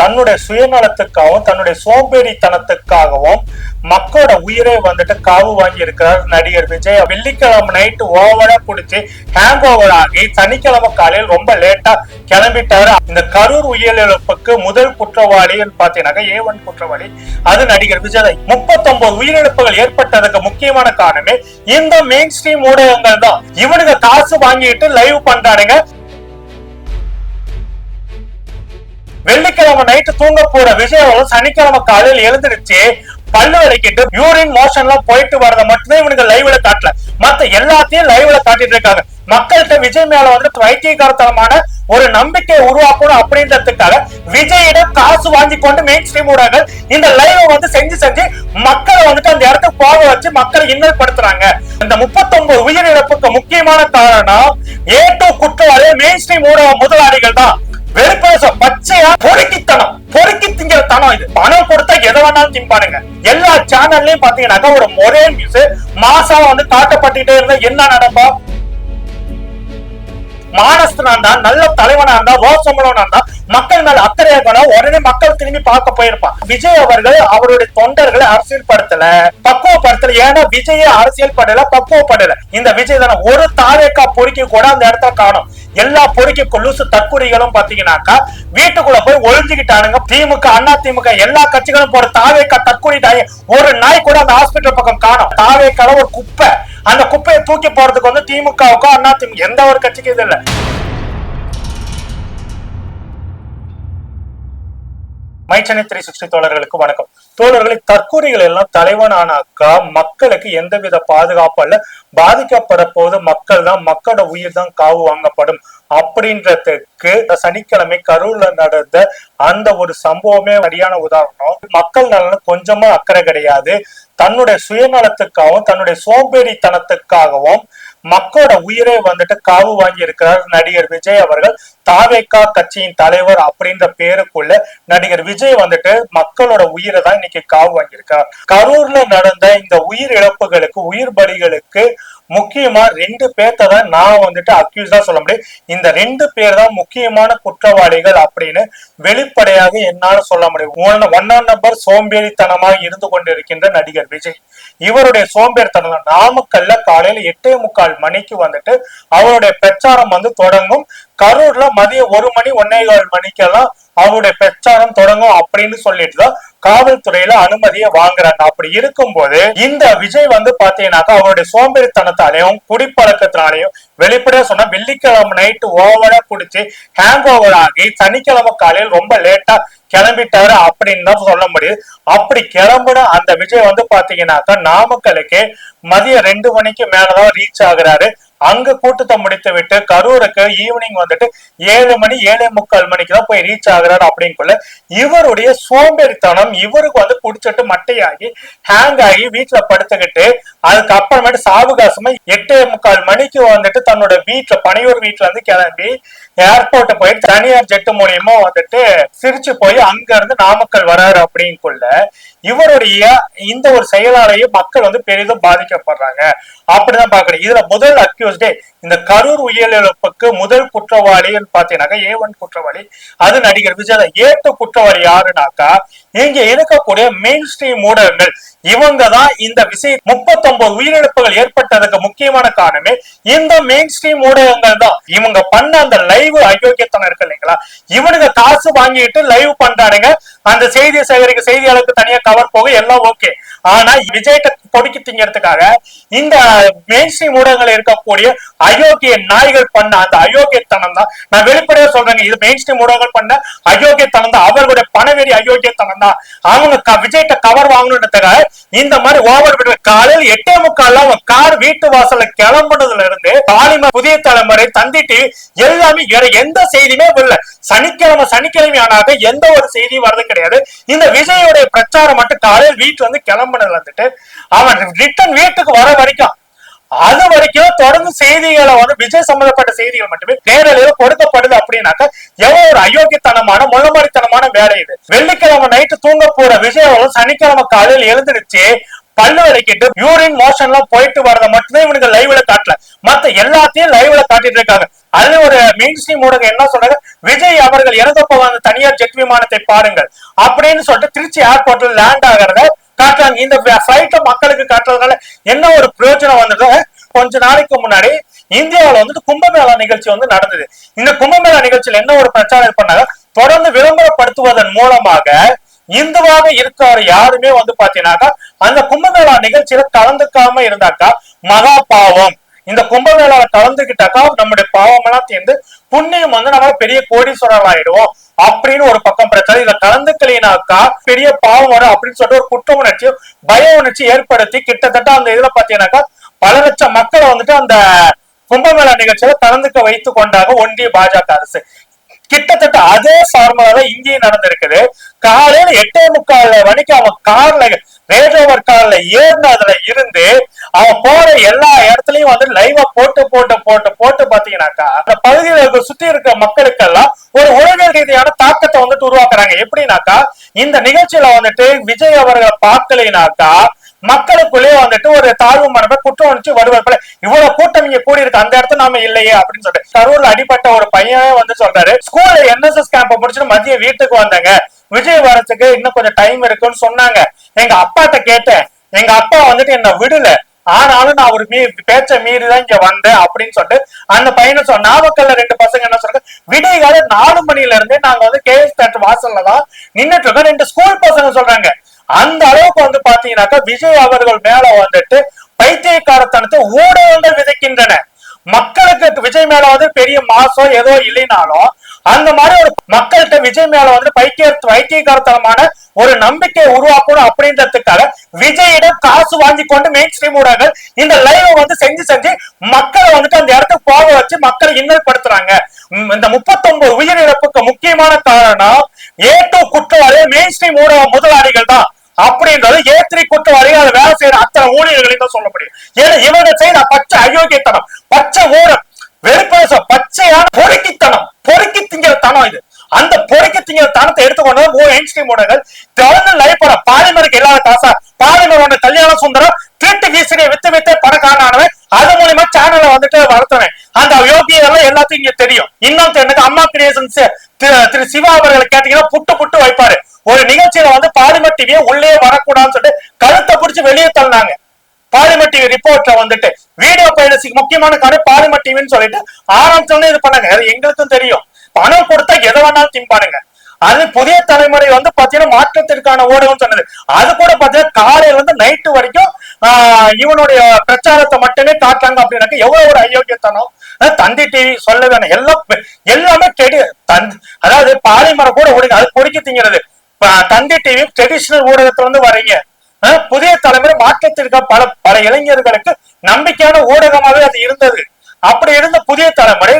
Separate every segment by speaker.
Speaker 1: தன்னுடைய சுயநலத்துக்காகவும் தன்னுடைய சோம்பேறித்தனத்துக்காகவும் மக்களோட உயிரை வந்துட்டு காவு வாங்கி இருக்கிறார் நடிகர் விஜய். வெள்ளிக்கிழமை நைட்டு ஓவரா குடிச்சு ஹேங் ஓவர் ஆகி சனிக்கிழமை காலையில் ரொம்ப லேட்டா கிளம்பிட்டாரு. இந்த கரூர் உயிரிழப்புக்கு முதல் குற்றவாளின்னு பாத்தீங்கன்னா ஏ ஒன் குற்றவாளி அது நடிகர் விஜய். முப்பத்தொன்பது உயிரிழப்புகள் ஏற்பட்டதுக்கு முக்கியமான காரணமே இந்த மெயின் ஸ்ட்ரீம் ஊடகங்கள் தான். இவனுங்க காசு வாங்கிட்டு லைவ் பண்றானுங்க. வெள்ளிக்கிழமை நைட்டு தூங்க போற விஜயம் சனிக்கிழமை காலையில் எழுந்திருச்சு பல்லு விளக்கிட்டு யூரின் மோஷன்லாம் போயிட்டு வரத மட்டும்தான் இவனுக்கு லைவ்ல காட்டல. மத்த எல்லாத்தையும் லைவ்ல காட்டிட்டு இருக்காங்க. மக்கள்கிட்ட விஜய் மேல வந்துட்டு வைத்தியகாரத்தனமான ஒரு நம்பிக்கை உருவாக்கணும் அப்படின்றதுக்காக விஜயிடம் காசு வாங்கி கொண்டு மெயின் ஸ்ட்ரீம் ஊடகங்கள் இந்த லைவ் வந்து செஞ்சு செஞ்சு மக்களை வந்துட்டு அந்த இடத்துக்கு போக வச்சு மக்களை இன்னல் படுத்துறாங்க இந்த முப்பத்தொன்பது உயிரிழப்புக்கு முக்கியமான காரணம் ஏ டூ குற்றவாளி மெயின் ஸ்ட்ரீம் ஊடக முதலாளிகள் தான். வெறுப்பேச பச்சையா பொறுக்கித்தனம். பொறுக்கி திங்கிற தனம் இது. பணம் கொடுத்தா எதை வேணாலும் திம்பானுங்க எல்லா சேனல்லயும் பாத்தீங்கன்னாக்கா ஒரு ஒரே நியூஸ் மாசா வந்து காட்டப்பட்டுட்டே இருந்தா என்ன நடக்கும் மானஸ்தனா இருந்தா நல்ல தலைவனா இருந்தா ரோசமலனா இருந்தா மக்கள் மேல அக்கறையா இருக்கா உடனே மக்கள் திரும்பி பார்க்க போயிருப்பான். விஜய் அவர்கள் அவருடைய தொண்டர்களை அரசியல் படுத்தல பக்குவப்படுத்தல. ஏன்னா விஜய அரசியல் படல பக்குவப்படல. இந்த விஜய் தானே ஒரு தாவேக்கா பொறுக்கி கூட அந்த இடத்துல காணும். எல்லா பொறுக்கி கொலுசு தற்கொலைகளும் பாத்தீங்கன்னாக்கா வீட்டுக்குள்ள போய் ஒழிஞ்சுக்கிட்டானுங்க திமுக அண்ணா திமுக எல்லா கட்சிகளும் போற தாவேக்கா தற்கொலை நாய் ஒரு நாய் கூட அந்த ஹாஸ்பிட்டல் பக்கம் காணும். தாவேக்கால ஒரு குப்பை. அந்த குப்பையை தூக்கி போறதுக்கு வந்து திமுகவுக்கோ அண்ணா திமுக எந்த ஒரு கட்சிக்கும் இது இல்ல. மைச்சனை த்ரீ சிக்ஸ்டி தோழர்களுக்கு வணக்கம். தோழர்களை தற்கொலைகள் எல்லாம் தலைவன் ஆனாக்கா மக்களுக்கு எந்தவித பாதுகாப்பு அல்ல. பாதிக்கப்பட போது மக்கள் தான் மக்களோட உயிர் தான் காவு வாங்கப்படும். அப்படின்றதுக்கு சனிக்கிழமை கரூர்ல நடந்த அந்த ஒரு சம்பவமே சரியான உதாரணம். மக்கள் நலன் கொஞ்சமா அக்கறை கிடையாது. தன்னுடைய சுயநலத்துக்காகவும் தன்னுடைய சோம்பேறித்தனத்துக்காகவும் மக்களோட உயிரை வந்துட்டு காவு வாங்கி இருக்கிறார் நடிகர் விஜய் அவர்கள். தாவேக்கா கட்சியின் தலைவர் அப்படின்ற பேருக்குள்ள நடிகர் விஜய் வந்துட்டு மக்களோட உயிரை தான் இன்னைக்கு காவு வாங்கியிருக்கார். கரூர்ல நடந்த இந்த உயிர் இழப்புகளுக்கு உயிர் பலிகளுக்கு முக்கியமா ரெண்டு பேர்த்த தான் நான் வந்துட்டு அக்யூஸா சொல்ல முடியும். இந்த ரெண்டு பேர் தான் முக்கியமான குற்றவாளிகள் அப்படின்னு வெளிப்படையாக என்னால சொல்ல முடியும். ஒன் ஒன்னாம் நம்பர் சோம்பேறித்தனமா இருந்து கொண்டிருக்கின்ற நடிகர் விஜய். இவருடைய சோம்பேறித்தனம் நாமக்கல்ல காலையில எட்டே முக்கால் மணிக்கு வந்துட்டு அவருடைய பிரச்சாரம் வந்து தொடங்கும். கரூர்ல மதியம் ஒரு மணி ஒன்னே கால் மணிக்கெல்லாம் அவருடைய பிரச்சாரம் தொடங்கும் அப்படின்னு சொல்லிட்டு தான் காவல்துறையில அனுமதியை வாங்குறாங்க. அப்படி இருக்கும்போது இந்த விஜய் வந்து பாத்தீங்கன்னாக்கா அவருடைய சோம்பேறித்தனத்தாலையும் குடிப்பழக்கத்தினாலையும் வெளிப்படையா சொன்னா வெள்ளிக்கிழமை நைட்டு ஓவரா குடிச்சு ஹேங் ஓவர் ஆகி சனிக்கிழமை காலையில் ரொம்ப லேட்டா கிளம்பிட்டாரு அப்படின்னு தான் சொல்ல முடியுது அப்படி கிளம்புன அந்த விஜய் வந்து பாத்தீங்கன்னாக்கா நாமக்கலுக்கு மதியம் ரெண்டு மணிக்கு மேலதான் ரீச் ஆகுறாரு. அங்க கூட்டத்தை முடித்து விட்டு கரூருக்கு ஈவினிங் வந்துட்டு ஏழு மணி ஏழே முக்கால் மணிக்கு தான் போய் ரீச் ஆகுறாரு அப்படின்னுக்குள்ள இவருடைய சோம்பேறித்தனம் இவருக்கு வந்து குடிச்சிட்டு மட்டையாகி ஹேங் ஆகி வீட்டுல படுத்துக்கிட்டு அதுக்கப்புறமேட்டு சாவகாசமா எட்டே முக்கால் மணிக்கு வந்துட்டு தன்னோட வீட்டுல பனையூர் வீட்டுல இருந்து கிளம்பி ஏர்போர்ட் போயிட்டு தனியார் ஜெட்டு மூலியமா வந்துட்டு சிரிச்சு போய் அங்க இருந்து நாமக்கல் வராரு அப்படின்னுக்குள்ள இவருடைய இந்த ஒரு செயலாலேயே மக்கள் வந்து பெரிதும் பாதிக்கப்படுறாங்க. அப்படிதான் பாக்குறேன் இதுல முதல் அக்யூஸ்டே இந்த கரூர் உயிரிழப்புக்கு முதல் குற்றவாளின்னு பாத்தீங்கன்னாக்கா ஏ ஒன் குற்றவாளி அது நடிகர் விஜய் ஏ டூ குற்றவாளி யாருனாக்கா இங்க இருக்கக்கூடிய மெயின் ஸ்ட்ரீம் ஊடகங்கள் இவங்க தான் இந்த விஷய முப்பத்தொன்பது உயிரிழப்புகள் ஏற்பட்டதுக்கு முக்கியமான காரணமே இந்த மெயின் ஸ்ட்ரீம் ஊடகங்கள் தான். இவங்க பண்ண அந்த லைவ் அயோக்கியத்தனம் இருக்கு இல்லைங்களா? இவனுங்க காசு வாங்கிட்டு லைவ் பண்றானுங்க. அந்த செய்தியை சேகரிக்க செய்தியாளருக்கு தனியா கவர் போக எல்லாம் ஓகே ஆனா விஜய்கிட்ட பொடுக்கி திங்கிறதுக்காக இந்த மெயின் ஸ்ட்ரீம் ஊடகங்கள் இருக்கக்கூடிய அயோக்கிய நாய்கள் பண்ண அந்த அயோக்கியத்தனம் தான். நான் வெளிப்படையா சொல்றேங்க இது மெயின் ஸ்ட்ரீம் ஊடகங்கள் பண்ண அயோக்கியத்தனம் தான். அவர்களுடைய பணவெறி அயோக்கியத்தனம் தான். அவங்க விஜய்கிட்ட கவர் வாங்கணுன்றதுக்காக இந்த மாதிரி ஓவர் விடுற காலையில் எட்டே முக்கால் அவன் கார் வீட்டு வாசல்ல கிளம்புனதுல இருந்து பாலிமர் புதிய தலைமுறை தந்தி டிவி எல்லாமே எந்த செய்தியுமே இல்ல சனிக்கிழமை சனிக்கிழமை ஆனாக எந்த ஒரு செய்தியும் வர்றது கிடையாது. இந்த விஜயோடைய பிரச்சாரம் மட்டும் காலையில் வீட்டுல கிளம்ப கிளம்புனதுல இருந்துட்டு அவன் ரிட்டர்ன் வீட்டுக்கு வர வரைக்கும் அது வரைக்கும் தொடர்ந்து செய்திகளை வந்து விஜய் சம்பந்தப்பட்ட செய்திகள் மட்டுமே நேரலையில கொடுக்கப்படுது அப்படின்னாக்க எவ்வளவு ஒரு அயோக்கியத்தனமான முள்ளமாரித்தனமான வேலை இது. வெள்ளிக்கிழமை நைட்டு தூங்க போற விஜய் அவர்கள் சனிக்கிழமை காலையில் எழுந்துருச்சு பல்லு வலிக்கிட்டு யூரின் மோஷன் எல்லாம் போயிட்டு வரதை மட்டுமே இவனுக்கு லைவ்ல காட்டல. மத்த எல்லாத்தையும் லைவ்ல காட்டிட்டு இருக்காங்க. அதுல ஒரு மெயின் ஸ்ட்ரீம் ஊடகம் என்ன சொல்றாங்க? விஜய் அவர்கள் இறந்தப்ப வந்து தனியா தனியார் ஜெட் விமானத்தை பாருங்கள் அப்படின்னு சொல்லிட்டு திருச்சி ஏர்போர்ட்ல லேண்ட் ஆகிறத காட்டுறாங்க. இந்த ஃபிளைட்டை மக்களுக்கு காட்டுறதுனால என்ன ஒரு பிரயோஜனம் வந்தது கொஞ்ச நாளைக்கு முன்னாடி இந்தியாவுல வந்துட்டு கும்பமேளா நிகழ்ச்சி வந்து நடந்தது. இந்த கும்பமேளா நிகழ்ச்சியில என்ன ஒரு பிரச்சாரம் பண்ணாங்க? தொடர்ந்து விளம்பரப்படுத்துவதன் மூலமாக இந்துவாக இருக்கிற யாருமே வந்து பாத்தீங்கன்னாக்கா அந்த கும்பமேளா நிகழ்ச்சியில கலந்துக்காம இருந்தாக்கா மகா பாவம். இந்த கும்பமேளால கலந்துகிட்டாக்கா நம்முடைய பாவம் எல்லாம் தீர்ந்து புண்ணியம் வந்து நம்ம பெரிய கோடீஸ்வரர் ஆயிடுவோம் அப்படின்னு ஒரு பக்கம் பிரச்சனை. இதுல கலந்துக்கலைனாக்கா பெரிய பாவம் வரும் அப்படின்னு சொல்லிட்டு ஒரு குற்ற உணர்ச்சி பய உணர்ச்சி ஏற்படுத்தி கிட்டத்தட்ட அந்த இதுல பாத்தீங்கன்னாக்கா பல லட்சம் மக்களை வந்துட்டு அந்த கும்பமேளா நிகழ்ச்சியில கலந்துக்க வைத்துக் கொண்டாங்க ஒன்றிய பாஜக அரசு. கிட்டத்தட்ட அதே ஃபார்முலா தான் இங்கேயும் நடந்திருக்குது. காலையில எட்டே முக்கால் மணிக்கு அவன் கார்ல ரேட் ஓவர் கார்ல ஏறினதுல இருந்து அவன் போற எல்லா இடத்துலயும் வந்து லைவா போட்டு போட்டு போட்டு போட்டு பாத்தீங்கன்னாக்கா அந்த பகுதியில சுத்தி இருக்க மக்களுக்கெல்லாம் ஒரு உலக ரீதியான தாக்கத்தை வந்துட்டு உருவாக்குறாங்க. எப்படின்னாக்கா இந்த நிகழ்ச்சியில வந்துட்டு விஜய் அவர்களை பார்க்கலைனாக்கா மக்களுக்குள்ளே வந்துட்டு ஒரு தாழ்வு மரபை குற்றம் உணர்ச்சி போல. இவ்வளவு கூட்டம் இங்க கூடி இருக்கு அந்த இடத்துல நாம இல்லையே அப்படின்னு சொல்லிட்டு கரூர்ல அடிப்பட்ட ஒரு பையனே வந்து சொல்றாரு ஸ்கூல்ல என்எஸ்எஸ் கேம்ப முடிச்சுட்டு மதியம் வீட்டுக்கு வந்தாங்க. விஜய் வரத்துக்கு இன்னும் கொஞ்சம் டைம் இருக்குன்னு சொன்னாங்க. எங்க அப்பாட்ட கேட்டேன். எங்க அப்பா வந்துட்டு என்ன விடல. ஆனாலும் நான் ஒரு மீ பேச்ச மீறிதான் இங்க வந்தேன் அப்படின்னு சொல்லிட்டு அந்த பையனை சொன்ன நாமக்கல்ல ரெண்டு பசங்க என்ன சொல்றாங்க விடைகால நாலு மணில இருந்தே நாங்க வந்து கேஎஸ் தேட்டர் வாசல்ல தான் நின்னுட்டு இருக்கோம். ரெண்டு ஸ்கூல் பசங்க சொல்றாங்க. அந்த அளவுக்கு வந்து பாத்தீங்கன்னாக்கா விஜய் அவர்கள் மேல வந்துட்டு பைத்தியக்காரத்தனத்தை ஊடகங்கள் விதைக்கின்றன. மக்களுக்கு விஜய் மேல வந்து பெரிய மாசம் ஏதோ இல்லைனாலும் அந்த மாதிரி ஒரு மக்கள்கிட்ட விஜய் மேல வந்து பைத்திய வைத்தியகாரத்தனமான ஒரு நம்பிக்கையை உருவாக்கணும் அப்படின்றதுக்காக விஜயிடம் காசு வாங்கி கொண்டு மெயின் ஸ்ட்ரீம் ஊடகங்கள் இந்த லைவ் வந்து செஞ்சு செஞ்சு மக்களை வந்துட்டு அந்த இடத்துக்கு போக வச்சு மக்களை இன்னல் படுத்துறாங்க இந்த முப்பத்தொன்பது உயிரிழப்புக்கு முக்கியமான காரணம் ஏ டூ குற்றவாளி மெயின் ஸ்ட்ரீம் ஊடக முதலாளிகள் தான். அப்படின்றது ஏ த்ரீ குற்றவாளிகள் அதை வேலை செய்யற அத்தனை ஊழியர்களையும் தான் சொல்ல முடியும். ஏன்னா இவங்க செய்த பச்சை அயோக்கியத்தனம் பச்சை ஊழல் வெறுப்பேசம் பச்சையான பொறுக்கித்தனம். பொறுக்கி திங்கிற தனம் இது. அந்த பொறுக்கி திங்கிற தனத்தை எடுத்துக்கொண்டு எயின்ஸ்டீம் ஊடகங்கள் தொடர்ந்து லைவ் பாலிமருக்கு இல்லாத காசா. பாலிமர் ஒன்று கல்யாண சுந்தரம் திருட்டு வீசினை வித்து வித்து பணக்காரனானவன். அது மூலியமா சேனலை வந்துட்டு வளர்த்தவன். அந்த யோகியெல்லாம் எல்லாத்தையும் இங்க தெரியும். இன்னும் எனக்கு அம்மா கிரியேஷன்ஸ் திரு சிவா அவர்களை கேட்டீங்கன்னா புட்டு புட்டு வைப்பாரு. ஒரு நிகழ்ச்சியில வந்து பாலிமர் டிவியை உள்ளே வரக்கூடாதுன்னு சொல்லிட்டு கழுத்தை பிடிச்சி வெளியே தள்ளினாங்க. பாலிமர் டிவி ரிப்போர்ட்ல வந்துட்டு வீடியோ பைரசிக்கு முக்கியமான காரணம் பாலிமர் டிவின்னு சொல்லிட்டு ஆரம்பிச்சோன்னே இது பண்ணாங்க. அது எங்களுக்கும் தெரியும். பணம் கொடுத்தா எதை வேணாலும் திம்பானுங்க அது புதிய தலைமுறை வந்து பாத்தீங்கன்னா மாற்றத்திற்கான ஊடகம் சொன்னது. அது கூட பாத்தீங்கன்னா காலையில இருந்து நைட்டு வரைக்கும் ஆஹ் இவனுடைய பிரச்சாரத்தை மட்டுமே காட்டுறாங்க அப்படின்னாக்க எவ்வளவு ஒரு அயோக்கியத்தனம். தந்தி டிவி சொல்ல வேணும். எல்லாம் எல்லாமே கெடு தந்தி அதாவது பாலிமரம் கூட ஒடுங்க. அது பொடிக்க திங்கிறது. தந்தி டிவி ட்ரெடிஷனல் ஊடகத்துல இருந்து வரீங்க புதிய தலைமுறை மாற்றத்திற்கு பல பல இளைஞர்களுக்கு நம்பிக்கையான ஊடகமாவே அது இருந்தது. அப்படி இருந்த புதிய தலைமுறை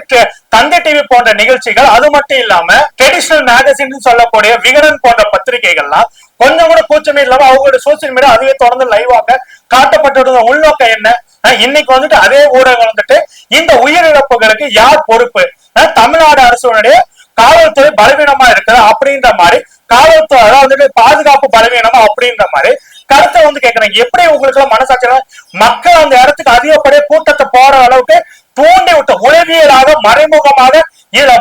Speaker 1: தந்தை டிவி போன்ற நிகழ்ச்சிகள் அது மட்டும் இல்லாம ட்ரெடிஷனல் மேகசின் சொல்லக்கூடிய விகடன் போன்ற பத்திரிகைகள்லாம் கொஞ்சம் கூட கூச்சமே இல்லாம அவங்களோட சோசியல் மீடியா அதுவே தொடர்ந்து லைவாக காட்டப்பட்டிருந்த உள்நோக்கம் என்ன? இன்னைக்கு வந்துட்டு அதே ஊடகம் வந்துட்டு இந்த உயிரிழப்புகளுக்கு யார் பொறுப்பு? தமிழ்நாடு அரசுடைய காவல்துறை பலவீனமா இருக்குது அப்படின்ற மாதிரி காவல்துறை வந்துட்டு பாதுகாப்பு பலவீனமா அப்படின்ற மாதிரி கருத்தை வந்து கேக்குறாங்க. எப்படி உங்களுக்கு எல்லாம் மனசாட்சியா மக்கள் அந்த இடத்துக்கு அதிகப்படியே கூட்டத்தை போற அளவுக்கு தூண்டி விட்ட உளவியலாக மறைமுகமாக இதுல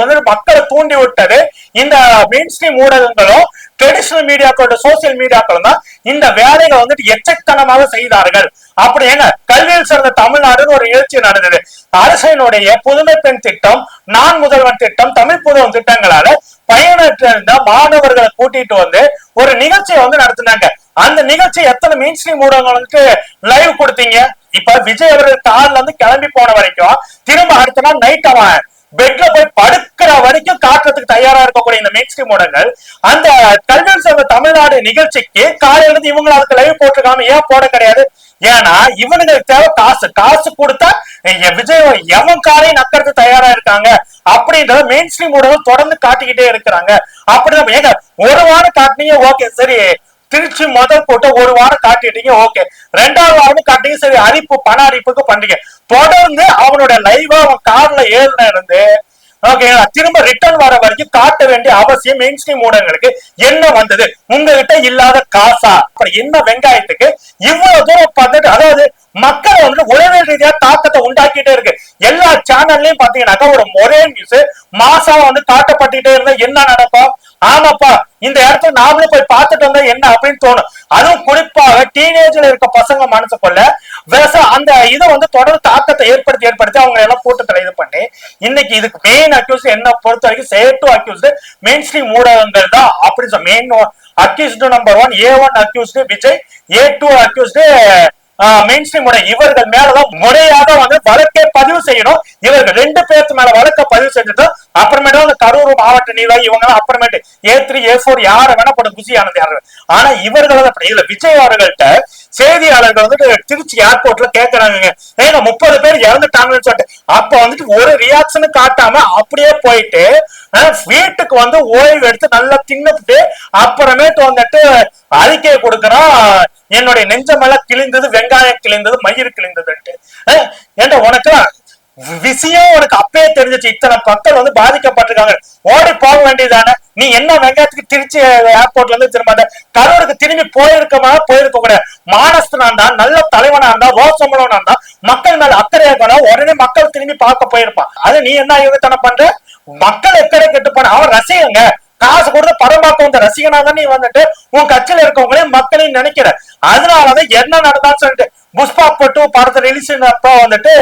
Speaker 1: வந்து மக்களை தூண்டி விட்டது இந்த மெயின் ஸ்ட்ரீம் ஊடகங்களும் ட்ரெடிஷனல் மீடியாக்களோட சோசியல் மீடியாக்களும் தான் இந்த வேலைகளை வந்துட்டு எச்சத்தனமாக செய்தார்கள். அப்படி என்ன? கல்வியில் சிறந்த தமிழ்நாடுன்னு ஒரு நிகழ்ச்சி நடந்தது. அரசினுடைய புதுமை பெண் திட்டம் நான் முதல்வன் திட்டம் தமிழ் புதுவன் திட்டங்களால பயனற்ற இருந்த மாணவர்களை கூட்டிட்டு வந்து ஒரு நிகழ்ச்சியை வந்து நடத்தினாங்க. அந்த நிகழ்ச்சி எத்தனை மெயின் ஸ்ட்ரீம் ஊடகங்களுக்கு லைவ் கொடுத்தீங்க? இப்ப விஜய் அவர்கள் கார்ல இருந்து கிளம்பி போன வரைக்கும் திரும்ப அடுத்த நாள் நைட் அவன் பெட்ல போய் படுக்கிற வரைக்கும் காட்டுறதுக்கு தயாரா இருக்கக்கூடிய இந்த மெயின் ஸ்ட்ரீம் ஊடகங்கள் அந்த கல்வியில் சார்ந்த தமிழ்நாடு நிகழ்ச்சிக்கு காலையில இருந்து இவங்களை அதுக்கு லைவ் போட்டிருக்காம ஏன் போட கிடையாது? ஏன்னா இவனுங்களுக்கு தேவை காசு. காசு கொடுத்தா விஜய் எவன் காரையும் நக்கறது தயாரா இருக்காங்க? அப்படின்றத மெயின் ஸ்ட்ரீம் ஊடகம் தொடர்ந்து காட்டிக்கிட்டே இருக்கிறாங்க. அப்படிதான் ஏங்க ஒரு வாரம் காட்டினீங்க ஓகே சரி திருச்சி முதல் போட்டு ஒரு வாரம் காட்டிட்டீங்க ஓகே. ரெண்டாவது வாரம் காட்டிங்க சரி அரிப்பு பண அரிப்புக்கு பண்றீங்க தொடர்ந்து அவனோட லைவா அவன் கார்ல ஏறின இருந்து ஓகேங்களா திரும்ப ரிட்டர்ன் வர வரைக்கும் காட்ட வேண்டிய அவசியம் மெயின் ஸ்ட்ரீம் ஊடகங்களுக்கு என்ன வந்தது? உங்ககிட்ட இல்லாத காசா? அப்புறம் என்ன வெங்காயத்துக்கு? இவ்வளவு தூரம் பார்த்துட்டு அதாவது மக்கள் வந்து உளவியல் ரீதியா தாக்கத்தை உண்டாக்கிட்டே இருக்கு. எல்லா சேனல்லையும் பாத்தீங்கன்னாக்கா ஒரு ஒரே நியூஸ் மாசா வந்து காட்டப்பட்டுட்டே இருந்தா என்ன நடக்கும்? ஆமாப்பா இந்த இடத்துல நாமளும் போய் பார்த்துட்டு வந்தா என்ன அப்படின்னு தோணும். அதுவும் குறிப்பாக டீனேஜ்ல இருக்க பசங்க மனசுக்குள்ள வேச அந்த இதை வந்து தொடர்ந்து தாக்கத்தை ஏற்படுத்தி ஏற்படுத்தி அவங்க எல்லாம் கூட்டத்தில் இது பண்ணி இன்னைக்கு இதுக்கு மெயின் அக்யூஸ் என்ன பொறுத்த வரைக்கும் சேட்டு அக்யூஸ்டு மெயின் ஸ்ட்ரீம் ஊடகங்கள் தான் அப்படி சொல்ல main accused number one A one accused Vijay A two accused mainstream இவர்கள் மேலதான் முறையாக வந்து வழக்கை பதிவு செய்யணும். இவர்கள் ரெண்டு பேருக்கு மேல வழக்க பதிவு செஞ்சுட்டு அப்புறமேட்டு அந்த கரூர் மாவட்ட நிர்வாகி இவங்க எல்லாம் அப்புறமேட்டு ஏ த்ரீ ஏ ஃபோர் யார வேணா போட குசி ஆனது யாரு ஆனா இவர்கள் அப்படி இதுல விஜய் அவர்கள்ட்ட செய்தியாளர்கள் வந்துட்டு திருச்சி ஏர்போர்ட்ல கேக்குறாங்க ஏங்க முப்பது பேர் இறந்துட்டாங்கன்னு சொல்லிட்டு. அப்ப வந்துட்டு ஒரு ரியாக்ஷனும் காட்டாம அப்படியே போயிட்டு வீட்டுக்கு வந்து ஓய்வு எடுத்து நல்லா தின்னுட்டு அப்புறமேட்டு வந்துட்டு அறிக்கையை கொடுக்கறான். என்னுடைய நெஞ்சமெல்லாம் கிழிந்தது வெங்காயம் கிழிந்தது மயிர் கிழிந்ததுன்ட்டு. ஏன்டா உனக்கு? விஷயம் உனக்கு அப்பயே தெரிஞ்சிச்சு. இத்தனை மக்கள் வந்து பாதிக்கப்பட்டிருக்காங்க. ஓடி போக வேண்டியதானே நீ என்ன வெங்காயத்துக்கு திருச்சி ஏர்போர்ட்ல இருந்து திரும்ப கரூருக்கு திரும்பி போயிருக்கமா? போயிருக்க கூட. மானஸ்தனா இருந்தா நல்ல தலைவனா இருந்தா ரோசம்பளவனா இருந்தா மக்கள் மேல அக்கறையா இருக்கணும். உடனே மக்கள் திரும்பி பார்க்க போயிருப்பான். அது நீ என்ன யோகத்தனம் பண்ற? மக்கள் எக்கறை கெட்டு போன அவன் ரசிகங்க. காசு கொடுத்து படம் பார்க்க வந்த ரசிகனா தான் நீ வந்துட்டு உன் கட்சியில இருக்கவங்களையும் மக்களையும் நினைக்கிற. அதனாலதான் என்ன நடந்தான்னு சொல்லிட்டு புஷ்பா பட்டு படத்தை ரிலீஸ் அப்போ வந்துட்டு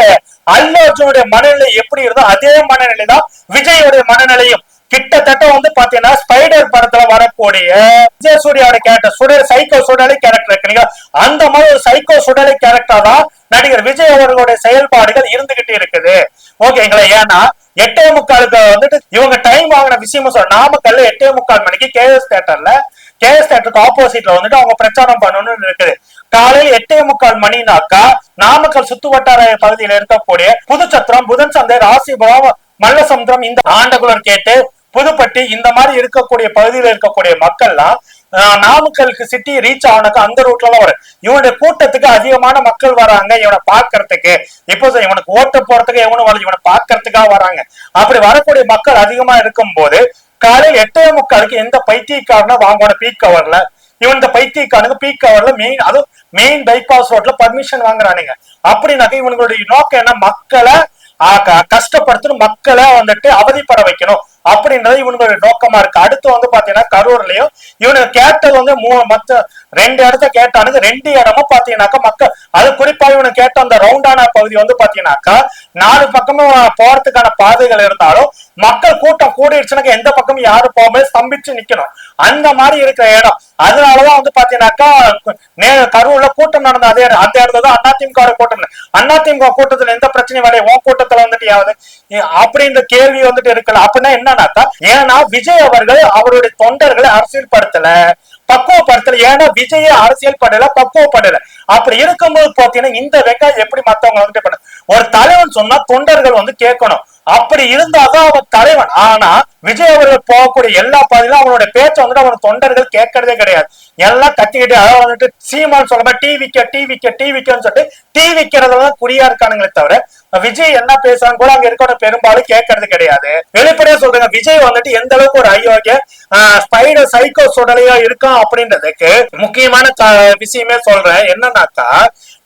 Speaker 1: அல்லு அர்ஜுனுடைய மனநிலை எப்படி இருந்தோ அதே மனநிலை தான் விஜயோடைய மனநிலையும். கிட்டத்தட்ட வந்து பாத்தீங்கன்னா ஸ்பைடர் படத்துல வரக்கூடிய விஜய் சூர்யாவோட கேரக்டர் சுடர் சைக்கோ சுடலை கேரக்டர் இருக்குங்க அந்த மாதிரி ஒரு சைக்கோ சுடலை கேரக்டர் தான் நடிகர் விஜய் அவர்களுடைய செயல்பாடுகள் இருந்துகிட்டு இருக்குது. ஓகேங்களா ஏன்னா எட்டே முக்காலுக்கு வந்துட்டு இவங்க டைம் வாங்கின விஷயமும் சொல்ற நாமக்கல்ல எட்டே முக்கால் மணிக்கு கேஎஸ் தேட்டர்ல கேஎஸ் தேட்டருக்கு ஆப்போசிட்ல வந்துட்டு அவங்க பிரச்சாரம் பண்ணணும்னு இருக்குது. காலையில் எட்டே முக்கால் மணினாக்கா நாமக்கல் சுத்து வட்டார பகுதியில் இருக்கக்கூடிய புதுச்சத்திரம் புதன் சந்தை ராசிபுரம் மல்லசமுத்திரம் இந்த ஆண்டகுளர் கேட்டு புதுப்பட்டி இந்த மாதிரி இருக்கக்கூடிய பகுதியில் இருக்கக்கூடிய மக்கள்லாம் ஆஹ், நாமக்கலுக்கு சிட்டி ரீச் ஆனக்கு அந்த ரூட்ல தான் வரும். இவனுடைய கூட்டத்துக்கு அதிகமான மக்கள் வராங்க. இவனை பார்க்கறதுக்கு இப்போ இவனுக்கு ஓட்டு போறதுக்கு எவனும் வரல. இவனை பார்க்கறதுக்காக வராங்க. அப்படி வரக்கூடிய மக்கள் அதிகமா இருக்கும்போது காலையில் எட்டே முக்காலுக்கு எந்த பைத்தியக்காரனும் வாங்கோட பீக் கவர்ல இவன் இந்த பைத்தியக்காரனுக்கு பீக் கவர்ல மெயின் அதுவும் மெயின் பைபாஸ் ரோட்ல பர்மிஷன் வாங்குறானுங்க. அப்படின்னாக்க இவங்களுடைய நோக்கம் என்ன? மக்களை ஆ, க- கஷ்டப்படுத்தணும். மக்களை வந்துட்டு அவதிப்பட வைக்கணும். அப்படின்றது இவனுடைய நோக்கமா இருக்கு. அடுத்து வந்து பாத்தீங்கன்னா கரூர்லயும் இவனுக்கு கேட்டது வந்து மூ மத்த ரெண்டு இடத்த கேட்டானுங்க. ரெண்டு இடமும் பாத்தீங்கன்னாக்கா மக்கள் அது குறிப்பா இவனுக்கு கேட்ட அந்த ரவுண்டான பகுதி வந்து பாத்தீங்கன்னாக்கா நாலு பக்கமும் போறதுக்கான பாதைகள் இருந்தாலும் மக்கள் கூட்டம் கூடிடுச்சுனாக்க எந்த பக்கமும் யாரும் போகும்போது ஸ்தம்பிச்சு நிக்கணும். அந்த மாதிரி இருக்கிற இடம். அதனாலதான் வந்து பாத்தீங்கன்னாக்கா நே கரூர்ல கூட்டம் நடந்த அதே அந்த இடத்துல தான் அதிமுக கூட்டம் அதிமுக கூட்டத்துல எந்த பிரச்சனையும் வரையும் உன் கூட்டத்துல வந்துட்டு யாவது அப்படின்ற கேள்வி வந்துட்டு இருக்கல அப்படின்னா என்னன்னாக்கா ஏன்னா விஜய் அவர்கள் அவருடைய தொண்டர்களை அரசியல்படுத்தல. பக்குவப்படுத்தல. ஏன்னா விஜய அரசியல் படல பக்குவப்படல. அப்படி இருக்கும்போது பாத்தீங்கன்னா இந்த வெங்காயம் எப்படி மத்தவங்க வந்துட்டு பண்ண ஒரு தலைவன் சொன்னா தொண்டர்கள் வந்து கேட்கணும். அப்படி இருந்தாதான் அவன் தலைவன். ஆனா விஜய் அவர்கள் போகக்கூடிய எல்லா பாதையிலும் அவனோட பேச்சை வந்துட்டு அவன் தொண்டர்கள் கேட்கறதே கிடையாது. எல்லாம் கத்திக்கிட்டு அதாவது வந்துட்டு சீமான் சொல்ல டிவிக்க விக்க டிவிக்கன்னு சொல்லிட்டு டீ விக்கிறதுல குறியா இருக்கானுங்களே தவிர விஜய் என்ன பேசுறாங்க கூட அங்க இருக்கிற பெரும்பாலும் கேட்கறது கிடையாது. வெளிப்படையா சொல்றாங்க விஜய் வந்துட்டு எந்த அளவுக்கு ஒரு ஐயோக்கிய ஸ்பைடர் சைக்கோ சுடலையா இருக்கான் அப்படின்றதுக்கு முக்கியமான விஷயமே சொல்றேன். என்னன்னாக்கா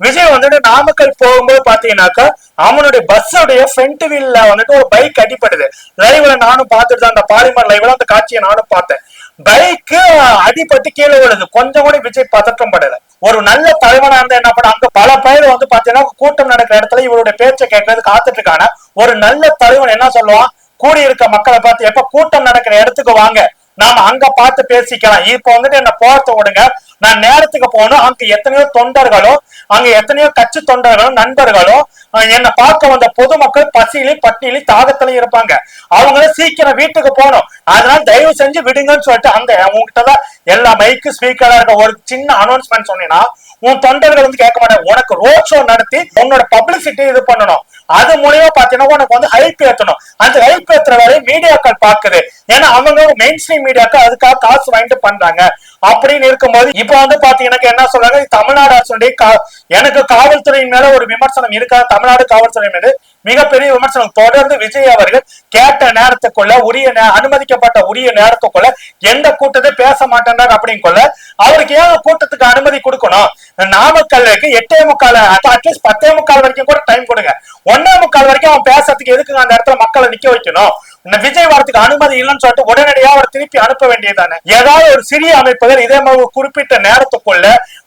Speaker 1: விஜய் வந்துட்டு நாமக்கல் போகும்போது பாத்தீங்கன்னாக்கா அவனுடைய பஸ்ஸுடைய ஃப்ரண்ட் வீல்ல வந்துட்டு ஒரு பைக் அடிப்படுது லைவ்ல நானும் பார்த்துட்டு தான் அந்த பாலிமர் லைவ்ல அந்த காட்சியை நானும் பார்த்தேன். பைக்கு அடிபட்டு கீழே விழுது. கொஞ்சம் கூட விஜய் பதற்றம் படல. ஒரு நல்ல தலைவனா இருந்தா என்ன பண்ண அங்க பல பேர் வந்து பாத்தீங்கன்னா கூட்டம் நடக்கிற இடத்துல இவருடைய பேச்சை கேட்கறது காத்துட்டு இருக்காங்க ஒரு நல்ல தலைவன் என்ன சொல்லுவான்? கூடி இருக்க மக்களை பார்த்து எப்ப கூட்டம் நடக்கிற இடத்துக்கு வாங்க. நாம அங்க பார்த்து பேசிக்கலாம். இப்ப வந்துட்டு என்ன போறத விடுங்க. நான் நேரத்துக்கு போகணும் அங்க எத்தனையோ தொண்டர்களும் அங்க எத்தனையோ கட்சி தொண்டர்களும் நண்பர்களும் என்ன என்னை பார்க்க வந்த பொதுமக்கள் பசியிலையும் பட்டியலையும் தாகத்திலையும் இருப்பாங்க. அவங்கள சீக்கிரம் வீட்டுக்கு போகணும். அதனால தயவு செஞ்சு விடுங்கன்னு சொல்லிட்டு அந்த உங்ககிட்ட தான் எல்லா மைக்கு ஸ்பீக்கரா இருக்க ஒரு சின்ன அனௌன்ஸ்மெண்ட் சொன்னீங்கன்னா உன் தொண்டர்கள் வந்து கேட்க மாட்டாங்க. உனக்கு ரோட் ஷோ நடத்தி உன்னோட பப்ளிசிட்டி இது பண்ணணும். அது மூலியமா பாத்தீங்கன்னா உனக்கு வந்து ஹைப் ஏத்தணும். அந்த ஹைப் ஏத்துற வேலையை மீடியாக்கள் பாக்குது. ஏன்னா அவங்க மெயின் ஸ்ட்ரீம் மீடியாக்கள் அதுக்காக காசு வாங்கிட்டு பண்றாங்க. அப்படின்னு இருக்கும்போது இப்ப வந்து பாத்தீங்கன்னா என்ன சொல்றாங்க? தமிழ்நாடு அரசுடைய கா- எனக்கு காவல்துறையின் மேல ஒரு விமர்சனம் இருக்கா? தமிழ்நாடு காவல்துறை மீது மிகப்பெரிய விமர்சனம். தொடர்ந்து விஜய் அவர்கள் கேட்ட நேரத்துக்குள்ள உரிய அனுமதிக்கப்பட்ட உரிய நேரத்துக்குள்ள எந்த கூட்டத்தை பேச மாட்டேன்றார் அப்படின்னு அவருக்கு ஏன் கூட்டத்துக்கு அனுமதி கொடுக்கணும்? நாமக்கல்லுக்கு எட்டே முக்கால் அட்லீஸ்ட் பத்தே முக்கால் வரைக்கும் கூட டைம் கொடுங்க. ஒன்னே முக்கால் வரைக்கும் அவன் பேசுறதுக்கு எதுக்கு அந்த இடத்துல மக்களை நிக்க வைக்கணும்? விஜய் வரத்துக்கு அனுமதி இல்லைன்னு சொல்லிட்டு உடனடியா அவர் திருப்பி அனுப்ப வேண்டியதானே ஏதாவது ஒரு சிறிய அமைப்புகள் இதே மாதிரி குறிப்பிட்ட நேரத்துக்குள்ள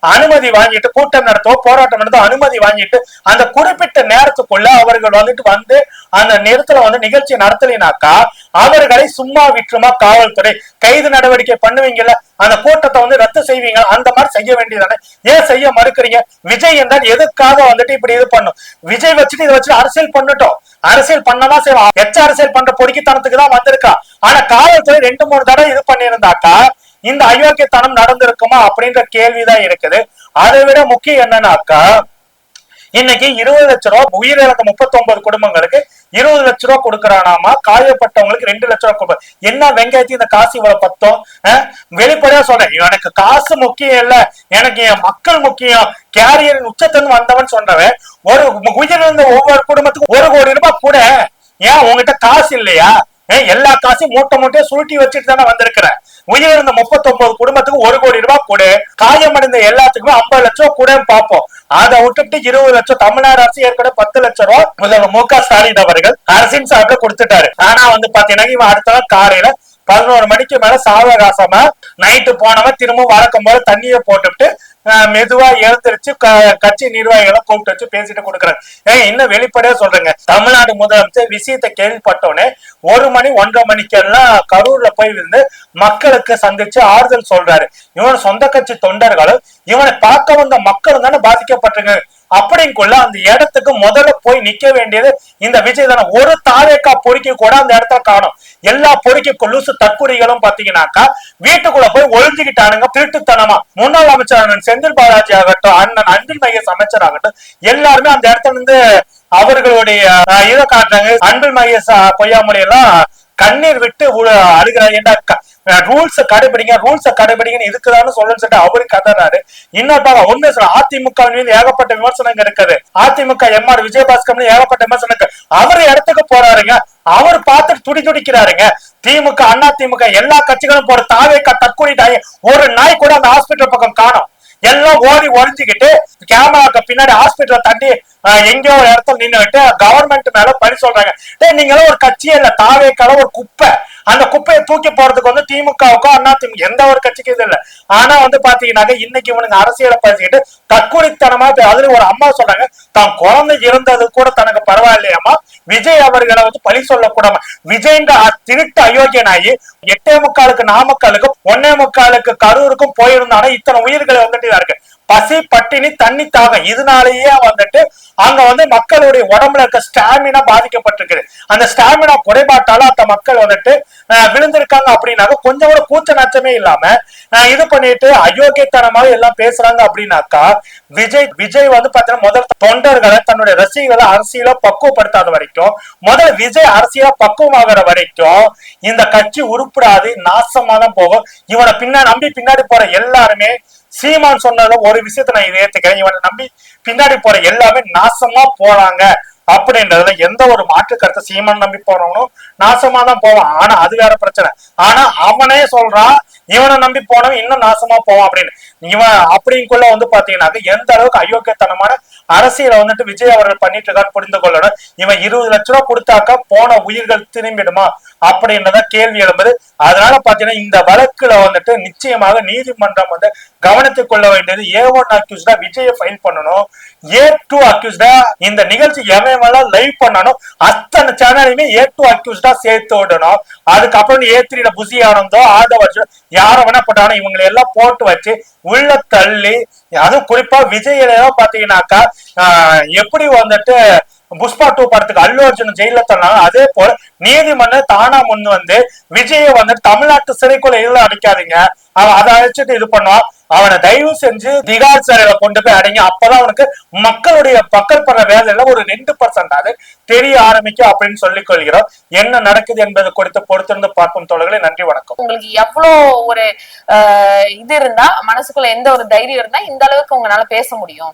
Speaker 1: அனுமதி வாங்கிட்டு கூட்டம் நடத்தோ போராட்டம் நடத்தோ அனுமதி வாங்கிட்டு அந்த குறிப்பிட்ட நேரத்துக்குள்ள அவர்கள் வந்துட்டு வந்து அந்த நேரத்துல வந்து நிகழ்ச்சி நடத்தலினாக்கா அவர்களை சும்மா விற்றுமா காவல்துறை? கைது நடவடிக்கை பண்ணுவீங்கல்ல அந்த கூட்டத்தை வந்து ரத்து செய்வீங்க அந்த மாதிரி செய்ய வேண்டியதானே ஏன் செய்ய மறுக்கிறீங்க? விஜய் என்றால் எதுக்காக வந்துட்டு இப்படி இது பண்ணும்? விஜய் வச்சுட்டு இதை வச்சு அரசியல் பண்ணட்டும். அரசியல் பண்ணதான் செய்வான். எச்ச அரசியல் பண்ற பொறுக்கித்தனத்துக்கு தான் வந்திருக்கா. ஆனா காவல்துறை ரெண்டு மூணு தடவை இது பண்ணியிருந்தாக்கா இந்த அயோக்கியத்தனம் நடந்திருக்குமா அப்படின்ற கேள்விதான் இருக்குது. அதை விட முக்கியம் என்னன்னாக்கா இன்னைக்கு இருபது லட்ச ரூபா உயிரிழந்த முப்பத்தி ஒன்பது குடும்பங்களுக்கு இருபது லட்ச ரூபா கொடுக்கறானாமா? காயப்பட்டவங்களுக்கு ரெண்டு லட்ச ரூபா கொடுப்ப. என்ன வெங்காயத்தையும் இந்த காசு இவ்வளவு பத்தம்? வெளிப்படையா சொல்றேன். எனக்கு காசு முக்கியம் இல்ல. எனக்கு என் மக்கள் முக்கியம். கேரியரின் உச்சத்தின் வந்தவன் சொன்னவன் ஒரு உயிரிழந்த ஒவ்வொரு குடும்பத்துக்கும் ஒரு கோடி ரூபாய் கூட. ஏன் உங்ககிட்ட காசு இல்லையா? எல்லா காசையும் மூட்டை மூட்டையா சுருட்டி வச்சுட்டு தானே வந்திருக்கிற. உயிரிழந்த முப்பத்தி ஒன்பது குடும்பத்துக்கு ஒரு கோடி ரூபாய் கொடு. காயமடைந்த எல்லாத்துக்குமே ஐம்பது லட்சம் கூட பார்ப்போம். அதை விட்டுட்டு இருபது லட்சம் தமிழ்நாடு அரசு ஏற்கனவே பத்து லட்சம் ரூபாய் முதல்வர் மு க ஸ்டாலின் அவர்கள் அரசின் சார்பில் கொடுத்துட்டாரு. ஆனா வந்து பாத்தீங்கன்னா இவன் அடுத்த நாள் காலையில பதினோரு மணிக்கு மேல சாவகாசமா நைட்டு போனவன் திரும்ப வழக்கம் போல தண்ணியை போட்டுவிட்டு அஹ், மெதுவா எழுந்திருச்சு க- கட்சி நிர்வாகிகளை கூப்பிட்டு வச்சு பேசிட்டு கொடுக்குறாங்க ஏன் இன்னும் வெளிப்படையா சொல்றேங்க. தமிழ்நாடு முதலமைச்சர் விஷயத்தை கேள்விப்பட்டோடனே ஒரு மணி ஒன்றரை மணிக்கெல்லாம் கரூர்ல போய் இருந்து மக்களுக்கு சந்திச்சு ஆறுதல் சொல்றாரு. இவன் சொந்த கட்சி தொண்டர்களும் இவனை பார்க்க வந்த மக்களும் தானே பாதிக்கப்பட்டிருக்காங்க அப்படிங்குள்ள அந்த இடத்துக்கு முதல்ல போய் நிக்க வேண்டியது இந்த விஜய் தானே. ஒரு தாவேக்கா பொறுக்கி கூட அந்த இடத்துல காணும். எல்லா பொறுக்கி கொலுசு தற்கொலைகளும் பாத்தீங்கன்னாக்கா வீட்டுக்குள்ள போய் ஒழிஞ்சுக்கிட்டானுங்க திருட்டுத்தனமா. முன்னாள் அமைச்சர் அண்ணன் செந்தில் பாலாஜி ஆகட்டும் அண்ணன் அன்பில் மகேஷ் அமைச்சர் ஆகட்டும் எல்லாருமே அந்த இடத்துல இருந்து அவர்களுடைய இதை காட்டுறாங்க. அன்பில் மகேஷ் பொய்யாமொழி எல்லாம் கண்ணீர் விட்டு உ- அழுகிறார் ரூல்ஸ் கடைபிடிங்க ரூல்ஸ கடைபிடிங்கன்னு இருக்குதான்னு சொல்லுன்னு சொல்லிட்டு அவரு கதறாரு. இன்னொரு பக்கம் உண்மை சொல்ல அதிமுக மீது ஏகப்பட்ட விமர்சனங்க இருக்குது. அதிமுக எம்ஆர் விஜயபாஸ்கர் ஏகப்பட்ட விமர்சனம் இருக்கு அவர் இடத்துக்கு போறாருங்க. அவர் பார்த்துட்டு துடி துடிக்கிறாருங்க. திமுக அண்ணா திமுக எல்லா கட்சிகளும் போற தாவேக்கா தற்கொலை நாய் ஒரு நாய் கூட அந்த ஹாஸ்பிட்டல் பக்கம் காணும். எல்லாம் ஓடி ஒழிஞ்சுக்கிட்டு கேமராக்கு பின்னாடி ஹாஸ்பிட்டல தட்டி எங்கேயோ ஒரு இடத்துல நின்னுட்டு கவர்மெண்ட் மேல பழி சொல்றாங்க. டே நீங்க எல்லாம் ஒரு கட்சியே இல்ல. தாவேக்கால ஒரு குப்பை. அந்த குப்பையை தூக்கி போறதுக்கு வந்து திமுகவுக்கோ அண்ணா திமுக எந்த ஒரு கட்சிக்கும் இது இல்ல. ஆனா வந்து பாத்தீங்கன்னாக்க இன்னைக்கு இவனுங்க அரசியலை பேசிக்கிட்டு தற்கொலைத்தனமா அதுல ஒரு அம்மா சொல்றாங்க தான் குழந்தை இருந்தது கூட தனக்கு பரவாயில்லையாமா விஜய் அவர்களை வந்து பழி சொல்லக்கூடாம விஜய்ன்ற திருட்டு அயோக்கியனாயி எட்டே முக்காலுக்கு நாமக்கலுக்கும் ஒன்னே முக்காலுக்கு கரூருக்கும் போயிருந்தானே இத்தனை உயிர்களை வந்துட்டு இருக்கு. பசி பட்டினி தண்ணி தாகம். இதனாலேயே வந்துட்டு அங்க வந்து மக்களுடைய உடம்புல இருக்க ஸ்டாமினா பாதிக்கப்பட்டிருக்குது. அந்த ஸ்டாமினா குறைபாட்டால அந்த மக்கள் வந்துட்டு விழுந்திருக்காங்க அப்படின்னாக்க கொஞ்சம் கூட கூச்ச நச்சமே இல்லாம இது பண்ணிட்டு அயோக்கியத்தனமாக எல்லாம் பேசுறாங்க அப்படின்னாக்கா விஜய் விஜய் வந்து பாத்தீங்கன்னா முதல் தொண்டர்களை தன்னுடைய ரசிகர்களை அரசியல பக்குவப்படுத்தாத வரைக்கும் முதல் விஜய் அரசியல பக்குவமாகிற வரைக்கும் இந்த கட்சி உருப்படாது நாசமா தான் போகும். இவனை பின்னாடி நம்பி பின்னாடி போற எல்லாருமே சீமான் சொன்னாலும் ஒரு விஷயத்த நான் இதை ஏத்துக்கிறேன் இவனை நம்பி பின்னாடி போற எல்லாமே நாசமா போறாங்க அப்படின்றதுல எந்த ஒரு மாற்று கருத்தை சீமான் நம்பி போறவனும் நாசமா தான் போவான். ஆனா அது வேற பிரச்சனை. ஆனா அவனே சொல்றான் இவனை நம்பி போனவன் இன்னும் நாசமா போவான் அப்படின்னு. இவன் அப்படிங்குள்ள வந்து பாத்தீங்கன்னாக்க எந்த அளவுக்கு அயோக்கியத்தனமான அரசியலை வந்துட்டு விஜய் அவர்கள் பண்ணிட்டு இருக்கான்னு புரிந்து கொள்ளணும். இவன் இருபது லட்ச ரூபா கொடுத்தாக்க போன உயிர்கள் திரும்பிடுமா? அப்படின்றத கேள்வி எழும்புது. அதனால பாத்தீங்கன்னா இந்த வழக்குல வந்துட்டு நிச்சயமாக நீதிமன்றம் வந்து கவனத்துக் கொள்ள வேண்டியது ஏ ஒன் அக்யூஸ்டா விஜய ஃபைல் பண்ணணும். ஏ டூ அக்யூஸ்டா இந்த நிகழ்ச்சி எவன் லைவ் பண்ணணும். அத்தனை சேனலையுமே ஏ டூ அக்யூஸ்டா சேர்த்து விடணும். அதுக்கப்புறம் ஏ த்ரீல புசி ஆனந்தோ ஆதவர்ஜோ யார வேணா போட்டாலும் இவங்களை எல்லாம் போட்டு வச்சு உள்ள தள்ளி அதுவும் குறிப்பா விஜயிலாம் பாத்தீங்கன்னாக்கா எப்படி வந்துட்டு புஷ்பா டூ படத்துக்கு அல்லு அர்ஜுன் ஜெயில தள்ளாங்க அதே போல நீதிமன்றம் தானா முன் வந்து விஜய வந்து தமிழ்நாட்டு சிறைக்குள்ள எதுவும் அடிக்காதீங்க. அவன் அதை அழைச்சிட்டு இது பண்ணுவான் அவனை தயவு செஞ்சு திகார் சிறையில கொண்டு போய் அடைங்க. அப்பதான் அவனுக்கு மக்களுடைய மக்கள் படுற வேலையில ஒரு ரெண்டு பர்சன்ட் அது தெரிய ஆரம்பிக்கும் அப்படின்னு சொல்லிக் கொள்கிறோம். என்ன நடக்குது என்பது குறித்து பொறுத்திருந்து பார்க்கும் தோழர்களே நன்றி வணக்கம்.
Speaker 2: உங்களுக்கு எவ்வளவு ஒரு இது இருந்தா மனசுக்குள்ள எந்த ஒரு தைரியம் இருந்தா இந்த அளவுக்கு உங்களால பேச முடியும்.